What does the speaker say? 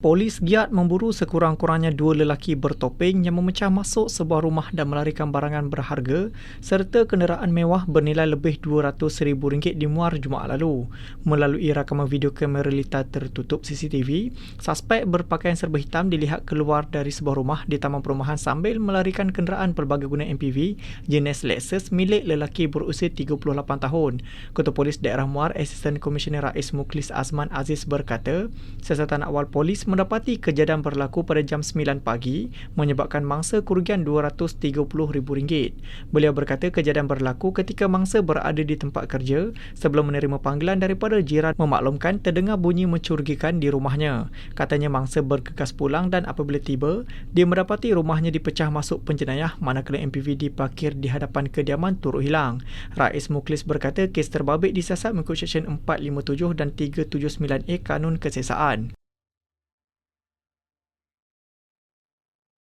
Polis giat memburu sekurang-kurangnya dua lelaki bertopeng yang memecah masuk sebuah rumah dan melarikan barangan berharga serta kenderaan mewah bernilai lebih RM200,000 di Muar Jumaat lalu. Melalui rakaman video kamera litar tertutup CCTV, suspek berpakaian serba hitam dilihat keluar dari sebuah rumah di taman perumahan sambil melarikan kenderaan pelbagai guna MPV jenis Lexus milik lelaki berusia 38 tahun. Ketua Polis Daerah Muar, Asisten Komisioner Rais Muklis Azman Aziz berkata, siasatan awal polis mendapati kejadian berlaku pada jam 9 pagi menyebabkan mangsa kerugian RM230,000. Beliau berkata kejadian berlaku ketika mangsa berada di tempat kerja sebelum menerima panggilan daripada jiran memaklumkan terdengar bunyi mencurigakan di rumahnya. Katanya mangsa bergegas pulang dan apabila tiba, dia mendapati rumahnya dipecah masuk penjenayah manakala MPV diparkir di hadapan kediaman turut hilang. Rais Muklis berkata kes terbabit disiasat mengikut Seksyen 457 dan 379A Kanun Kesesaan.